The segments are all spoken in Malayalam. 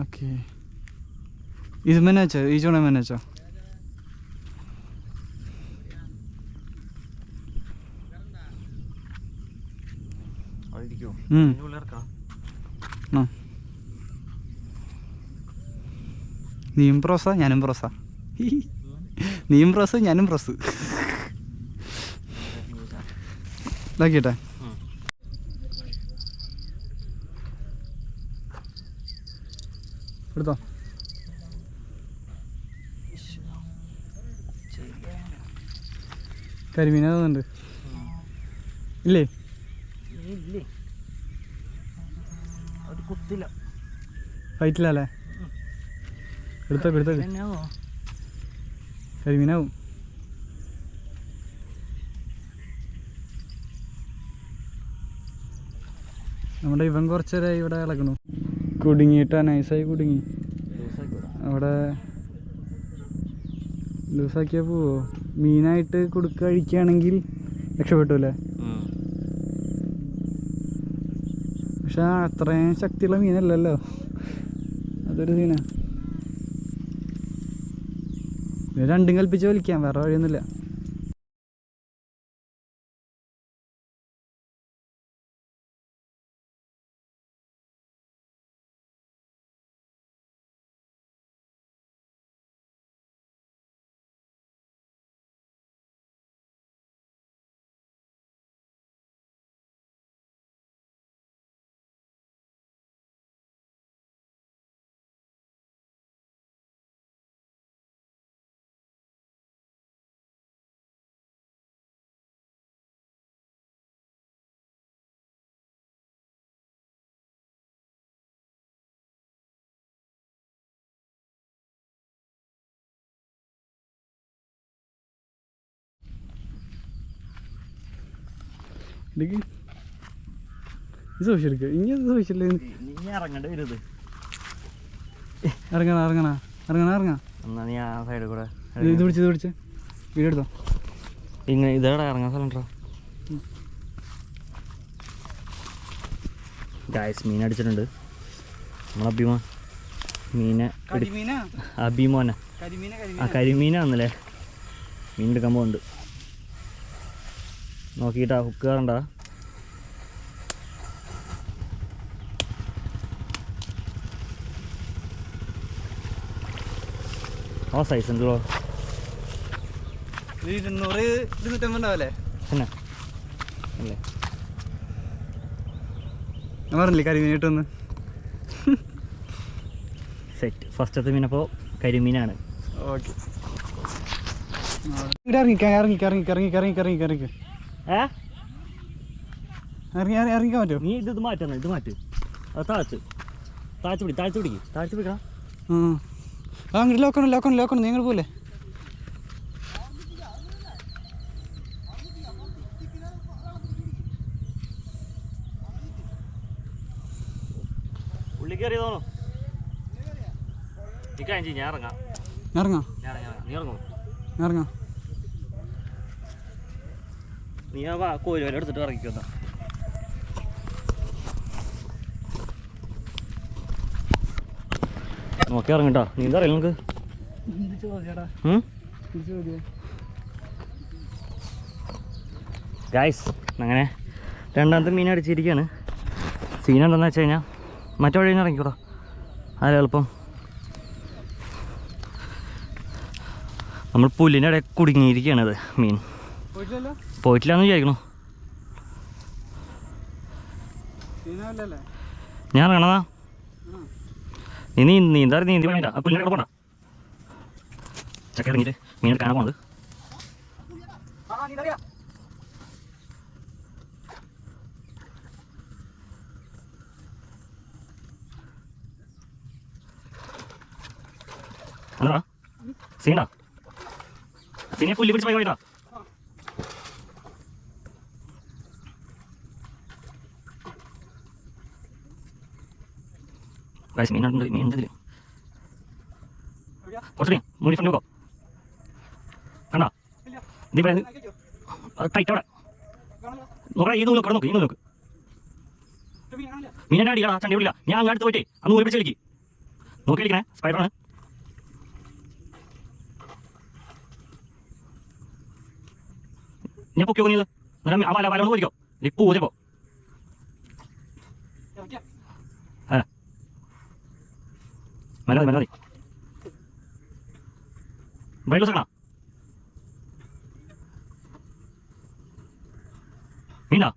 ഓക്കെ. ഇത് വെച്ചോ ഈ ഇറക്കാം ആ. നീയും പ്രോസ ഞാനും പ്രോസ. നീയും പ്രോസ് ഞാനും പ്രോസ്. ഇതാക്കിട്ടെ എടുത്തോ. കരിമീന തോന്നുന്നുണ്ട് ഇല്ലേ? ഇല്ലേ? എടുത്തോ എടുത്തോ എടുത്തോക്ക് എടുത്തോക്ക് കരിമീനാവും. നമ്മുടെ ഇവൻ കുറച്ചേരെ ഇവിടെ ഇളക്കണു കുടുങ്ങിയിട്ടാ നൈസായി കുടുങ്ങി. അവിടെ ലൂസാക്കിയാൽ പോവോ? മീനായിട്ട് കൊടുക്ക കഴിക്കുകയാണെങ്കിൽ രക്ഷപ്പെട്ടൂലേ പക്ഷെ അത്രയും ശക്തിയുള്ള മീനല്ലല്ലോ. അതൊരു സീനാ. രണ്ടും കൽപ്പിച്ച് വലിക്കാം വേറെ വഴിയൊന്നുമില്ല. എടുക്ക് ഇത് സൂക്ഷിച്ചെടുക്കുക ഇനി സൂക്ഷിച്ചില്ലേ. ഇറങ്ങേണ്ടി വരുത് ഇറങ്ങണ ഇറങ്ങണ ഇറങ്ങണ ഇറങ്ങാ. എന്നാ നീ ആ സൈഡിൽ കൂടെ ഇത് പിടിച്ച് ഇത് പിടിച്ച്. വീഡിയോ എടുത്തോ? ഇങ്ങനെ ഇതേടെ ഇറങ്ങാൻ സ്ഥലം ഗായസ് മീൻ അടിച്ചിട്ടുണ്ട്. നമ്മളെ അഭിമാ മീനെ അഭിമോനെ. കരിമീന ആ കരിമീനാന്നല്ലേ? മീൻ എടുക്കാൻ പോകുന്നുണ്ട് നോക്കിയിട്ടാ ഹുക്ക് കാണണ്ട ആ സൈസ് ഉണ്ടല്ലോ ഇരുന്നൂറ് പിന്നെ. അല്ലേ? ഞാൻ പറഞ്ഞില്ലേ കരിമീൻ കിട്ടുമെന്ന്? സെറ്റ് ഫസ്റ്റത്തെ മീനപ്പോൾ കരിമീനാണ്. ഓക്കെ. ഇറങ്ങിക്കാം ഇറങ്ങിക്കാം ഇറങ്ങിക്കാം ഇറങ്ങിക്കാം ഇറങ്ങിക്കാം ഇറങ്ങിക്കാം. ഏ? ഇറങ്ങി ഇറങ്ങി- ഇറങ്ങിക്കാൻ പറ്റുമോ നീ ഇത് മാറ്റണം ഇത് മാറ്റ്. അത് താഴ്ത്ത്. താഴ്ത്ത് പിടി താഴ്ത്ത് പിടിക്ക്. താഴ്ത്ത് പിടിക്കണം അങ്ങോട്ട് ലോക്കണം ലോക്കണം ലോക്കണം നിങ്ങൾ പോലെ ഉള്ളി നീ ഞാൻ ഇറങ്ങാം. ഇറങ്ങാം. ഞാൻ ഇറങ്ങാം നീ ഇറങ്ങും. ഇറങ്ങാം. നീ ആ വാ കോഴി വില എടുത്തിട്ട് ഇറങ്ങിക്കുന്ന നോക്കി ഇറങ്ങട്ടോ. അറിയില്ല നമുക്ക് എന്ത് എന്ത് ചോദ്യം? ഗായ്സ് അങ്ങനെ രണ്ടാമത്തെ മീൻ അടിച്ചിരിക്കുകയാണ് സീൻ എന്താണെന്ന് വെച്ച് കഴിഞ്ഞാൽ മറ്റേ വഴി നിന്ന് ഇറങ്ങിക്കൂടാ. അതിൽ എളുപ്പം. നമ്മൾ പുല്ലിന്റെ ഇടയിൽ കുടുങ്ങിയിരിക്കുകയാണ് ഇത് മീൻ പോയിട്ടില്ലാന്ന് വിചാരിക്കണു ഞാൻ ഇറങ്ങണതാ നീ നീ നീന്താ നീന്തി വേണ്ട ഇങ്ങനെ പോണ്ട ചക്ക ഇറങ്ങിയിട്ട് മീൻ എടുക്കാനാ പോണത്. എന്താ സീനാ? സീനെ പുല്ലി പിടിച്ച് പോയി പോയിട്ടാ ഉണ്ട് മീൻ ഉണ്ട് ഇതിൽ കുറച്ച് മൂന്ന് ഫ്രണ്ട് നോക്കോ കണ്ടാ ഇത് ഇവിടെ അത് ടൈറ്റ് അവിടെ നോക്കടാ ഈ നൂൽ നോക്ക് നോക്ക് ഈ നോക്ക് മീനെ അടിക്കടാ ചണ്ടി വിടില്ല ഞാൻ അങ്ങോട്ട് പോയിട്ടേ അന്ന് ഊരി പിടിച്ച് കളിക്ക് നോക്കിയിരിക്കണേ സ്പൈഡറാണ് ഞാൻ പൊക്കി നീ വല വല കൊണ്ട് പോയിരിക്കോ ഇപ്പൊ ഊതിയപ്പോ മതി മതി ബ്രൈഡ് ലൂസ് മീനാ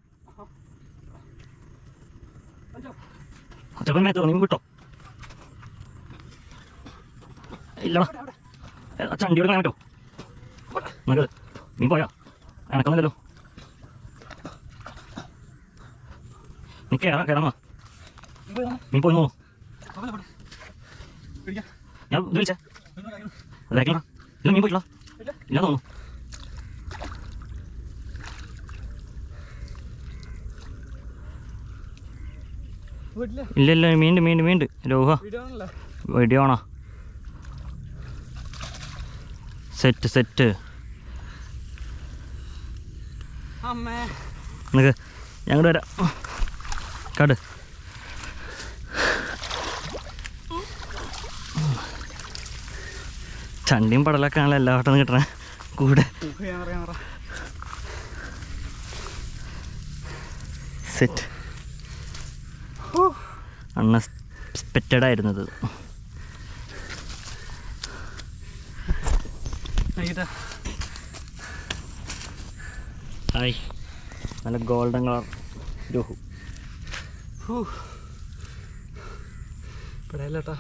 ചിലപ്പോൾ മേത്ത് നീ വിട്ടോ. ഇല്ലടാ. അച്ഛൻ വണ്ടി എടുക്കാൻ പറ്റോ നമുക്ക് നീ പോയാ? എനക്കൊന്നുമില്ലല്ലോ നീ കേറാ കേറാമാ നീ പോയി നോക്കൂ ഞാൻ ഇത് വിളിച്ചേ അതായിക്കണ ഇല്ല മീൻ പോയിട്ടില്ല ഇല്ല തോന്നുന്നു ഇല്ല ഇല്ല മീണ്ട് മീണ്ട് മീണ്ട് രോഹ വീഡിയോ ആണോ സെറ്റ് സെറ്റ് അമ്മേ നിനക്ക് ഞങ്ങൾ വരാം കട് ചണ്ടിയും പടലൊക്കെ ആണല്ലോ എല്ലാ വട്ടം കിട്ടണേ. കൂടെ. സെറ്റ് അൺഎക്സ്പെക്റ്റഡ് ആയിരുന്നത്. ഹായ് നല്ല ഗോൾഡൻ കളർ രോഹു പെടയില്ലട്ടാ.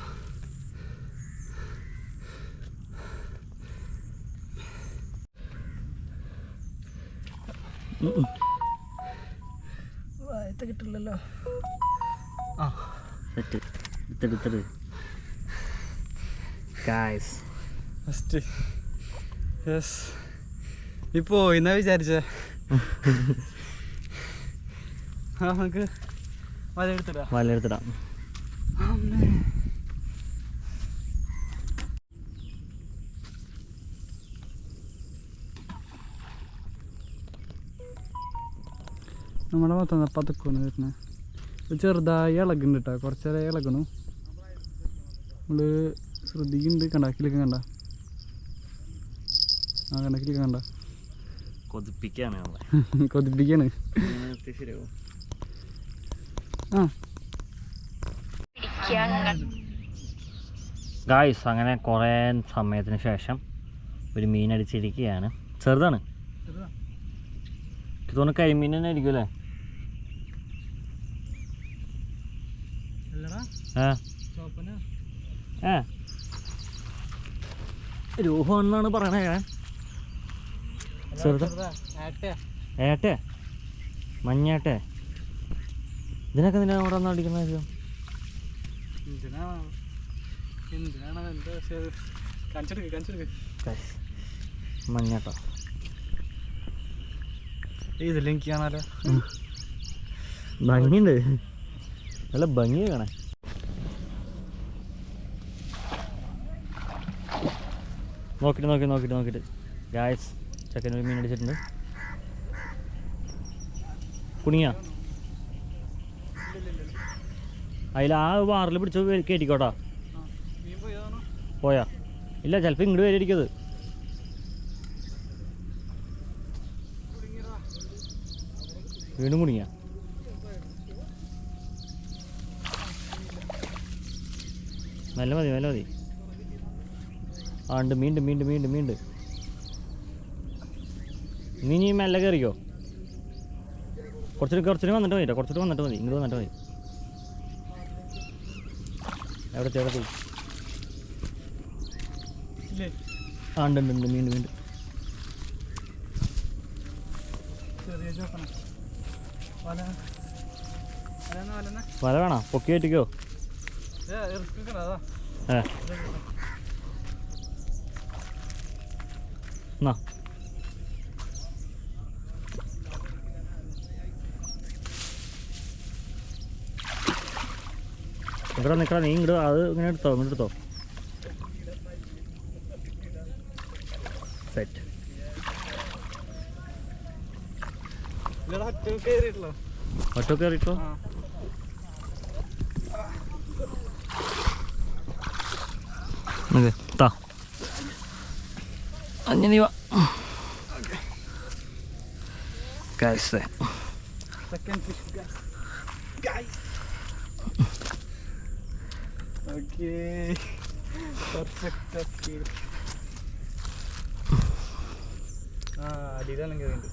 വായത്ത കിട്ടില്ലല്ലോ. ആ. സെറ്റ് ഗായ്സ് ഫസ്റ്റ് യെസ് ഇപ്പോ എന്നാ വിചാരിച്ചേ? ആ നമുക്ക് വല എടുത്തിടാം. വല എടുത്തിടാം. നമ്മുടെ മൊത്തം പതുക്കാണ് വരുന്നത് ചെറുതായി ഇളകുന്നുണ്ട് കേട്ടോ കുറച്ച് നേരം ഇളകണു. നമ്മൾ ശ്രദ്ധിക്കുന്നുണ്ട്. കണ്ട? കിളിക്ക കണ്ട? ആ കണ്ട? കിളിക്ക കണ്ട? കൊതിപ്പിക്കാണ് നമ്മളെ. കൊതിപ്പിക്കാണ്. ആ. ഗായ്സ് അങ്ങനെ കുറേ സമയത്തിന് ശേഷം ഒരു മീൻ അടിച്ചിരിക്കുകയാണ്. ചെറുതാണ്. എനിക്ക് തോന്നുന്നു കരിമീൻ തന്നെ ആയിരിക്കും അല്ലേ? ഏ? പറയണേ. ചെറുതാ. ഏട്ടെ. മഞ്ഞേട്ടെ? ഇതിനൊക്കെ നിന്നെ അവിടെ വന്ന് അടിക്കുന്നത് മഞ്ഞേട്ടോ. ഇതിൽ എനിക്ക് കാണാലോ? ഭംഗിയുണ്ട്. നല്ല ഭംഗി കാണാൻ. നോക്കിട്ട് നോക്കി നോക്കിട്ട് നോക്കിട്ട്. ഗായസ് ചെക്കൻ ഒരു മീൻ അടിച്ചിട്ടുണ്ട്. കുണിയ. അതിൽ ആ വാറിൽ പിടിച്ച് കയറ്റിക്കോട്ടാ പോയാ. ഇല്ല ചിലപ്പോൾ ഇങ്ങോട്ട് വരിയിരിക്കത് വീണ്ടും കുടുങ്ങിയ നല്ല മതി നല്ല മതി. ആ ഉണ്ട് മീണ്ട് മീണ്ട് മീണ്ട് മീണ്ട്. നീ നീ മെല്ലെ കയറിക്കോ? കുറച്ചിട്ട് കുറച്ചിട്ട് വന്നിട്ട് മതി കുറച്ചിട്ട് വന്നിട്ട് മതി. ഇങ്ങോട്ട് വന്നിട്ട് മതി. എവിടെ എവിടെ പോയി? ആ ഉണ്ട് ഉണ്ട് മീണ്ട് മീണ്ട്. വല. വേണോ? പൊക്കി കയറ്റിക്കോ? ഏ റിസ്ക് അതാ ഏ എന്നാ ഇവിടെ നിൽക്കടാ നീ ഇങ്ങോട്ട് അത് ഇങ്ങനെ എടുത്തോ ഇങ്ങോട്ട് എടുത്തോ. സെറ്റ് ഒറ്റ കയറിട്ടോ ആ. അഞ്ഞ നീ വാ Guys, guys okay perfect okay ആ അടിയിലെല്ലാം കയറിയുണ്ട്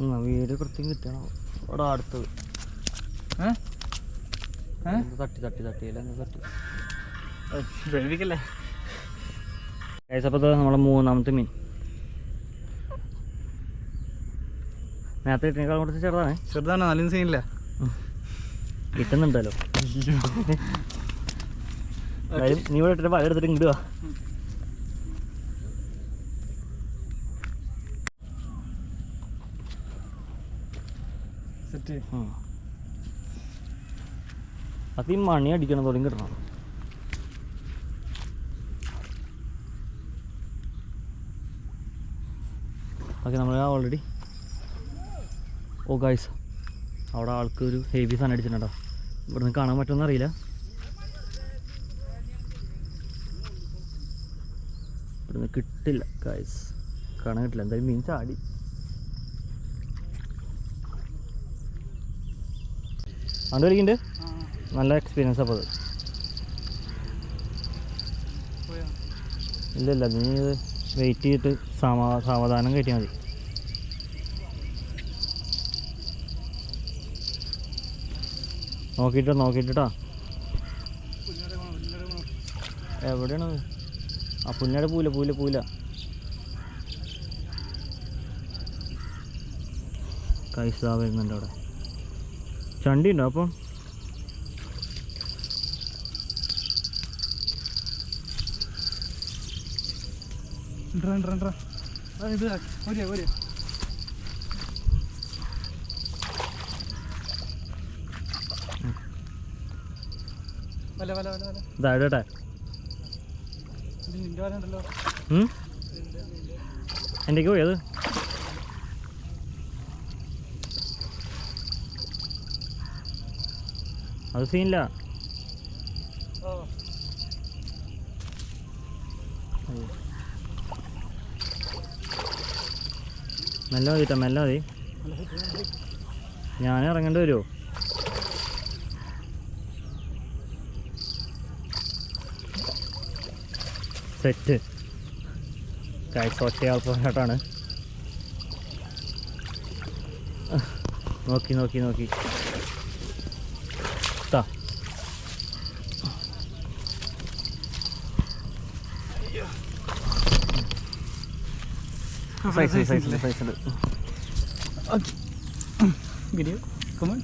ഉം, വീട് കൃത്യം കിട്ടണം. ഇവിടെ അടുത്തത്. തട്ടി തട്ടി തട്ടി എല്ലാം ഇത് തട്ടി? വെളുപ്പിക്കല്ലേ അപ്പോൾ നമ്മളെ മൂന്നാമത്തെ മീൻ. നേരത്തെ കിട്ടിയേക്കാൾ കുറച്ച് ചെറുതാണ്. ചെറുതാണ് നാലും സീനില്ല. കിട്ടുന്നുണ്ടല്ലോ. നീ ഇവിടെ ഇട്ടിട്ട് വല എടുത്തിട്ട് ഇങ്ങോട്ട് വാ. അത് ഈ മണി അടിക്കണം തുടങ്ങി കിട്ടണം ഓക്കെ നമ്മൾ ഓൾറെഡി ഓ ഗായ്സ് അവിടെ ആൾക്ക് ഒരു ഹെവി സാധനം അടിച്ചിട്ടുണ്ടോ? ഇവിടുന്ന് കാണാൻ പറ്റുമെന്ന് അറിയില്ല. ഇവിടുന്ന് കിട്ടില്ല ഗായ്സ് കാണാൻ കിട്ടില്ല. എന്തായാലും മീൻ ചാടി. അതുകൊണ്ട് കളിക്കുന്നുണ്ട് നല്ല എക്സ്പീരിയൻസ് അപ്പോൾ അത് ഇല്ല ഇല്ല. നീ വെയിറ്റ് ചെയ്തിട്ട് സമാ സാവധാനം കയറ്റിയാൽ മതി. നോക്കിയിട്ട് നോക്കിയിട്ടാ എവിടെയാണ്? ആ പുന്നയുടെ പൂല പൂല പൂല. കൈസാ വരുന്നുണ്ട് അവിടെ ചണ്ടി ഉണ്ടോ അപ്പം? ഇത് ഒരു ഒരു വല വല വല വല ഇതായിട്ടെ ഇത് നിന്റെ വല ഉണ്ടല്ലോ. എന്റെ പോയത് അത്? സീനില്ല മെല്ലെ മതി കേട്ടോ മെല്ലെ മതി ഞാൻ ഇറങ്ങേണ്ടി വരുമോ സെറ്റ്. കാഴ്ച ഒറ്റയാൾക്കാട്ടാണ് നോക്കി നോക്കി നോക്കി. സൈസ് സൈസ് സൈസ് ഉണ്ട് വീഡിയോ കമൺ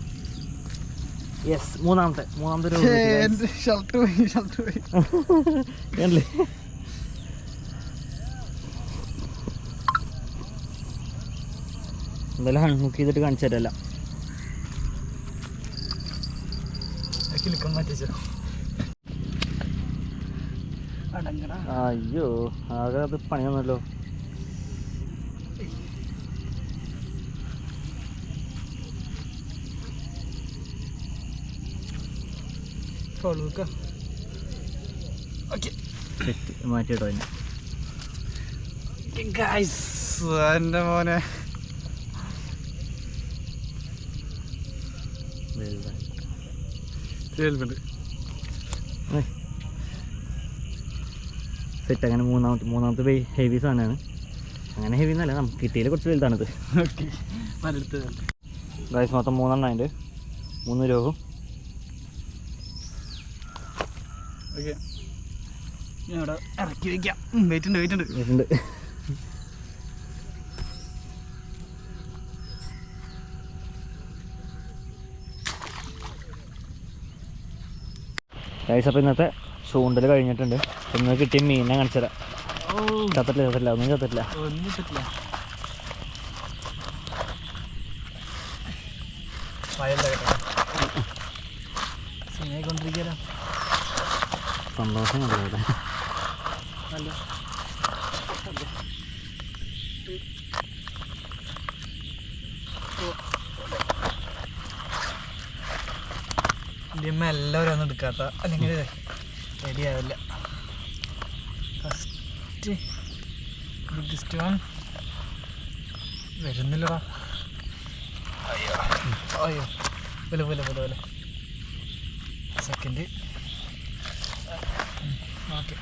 യെസ് മൂന്നാമത്തെ മൂന്നാമത്തെ ഒരു ഷർട്ട് പോയി ഷർട്ട് പോയി. എന്തായാലും ഹൺഹുക്ക് ഹുക്ക് ചെയ്തിട്ട് കാണിച്ചു തരല്ല. അയ്യോ ആകെ അത് പണിയൊന്നുമല്ലോ ഫോളോക്ക ഓക്കെ മാറ്റിയിട്ടോ എന്റെ മോനെ. സെറ്റ് അങ്ങനെ മൂന്നാമത്തെ മൂന്നാമത്തെ ഹെവി സാധനമാണ്. അങ്ങനെ ഹെവി എന്നല്ല നമുക്ക് കിട്ടിയതിൽ കുറച്ച് വലുതാണിത്. ഓക്കെ മൊത്തം മൂന്നെണ്ണം അതിന്റെ മൂന്ന് രോഗം. ഓക്കെ. ഞാൻ ഇവിടെ ഇറക്കി വയ്ക്കാം വെയിറ്റ് ഉണ്ട് വെയിറ്റ് ഉണ്ട്. ഗൈസ് അപ്പോൾ ഇന്നത്തെ ചൂണ്ടൽ കഴിഞ്ഞിട്ടുണ്ട്. ഇന്ന് കിട്ടിയ മീനെ കാണിച്ചു തരാം ഓ. ചത്തില്ല ചത്തില്ല ഒന്നും ചത്തില്ല ഒന്നും ചത്തില്ല വയലില്ല കേട്ടോ. സിനിമയായിക്കൊണ്ടിരിക്കാലോ സന്തോഷം കണ്ടു നല്ല ഇമ്മ എല്ലാവരും ഒന്നും എടുക്കാത്ത അല്ലെങ്കിൽ റെഡി ആവില്ല. ഫസ്റ്റ് ബിഗ്ഗസ്റ്റ് വൺ വരുന്നില്ലടാ. അയ്യോ. അയ്യോ. പോലെ പോലെ പോലെ പോലെ സെക്കൻഡ് ഓക്കെ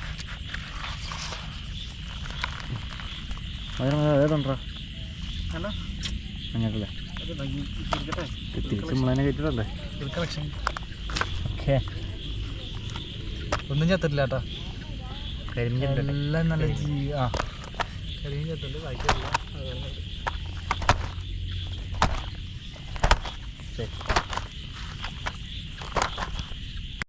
ഏതുണ്ടോ തിരിച്ച് നമ്മളതിനെ കയറ്റിട്ടല്ലേ ഒന്നും ചത്തിട്ടില്ല കേട്ടോ. എല്ലാം നല്ല ജീ ആ. കരിമീൻ ചത്തുണ്ട് ബാക്കിയല്ല സെറ്റ്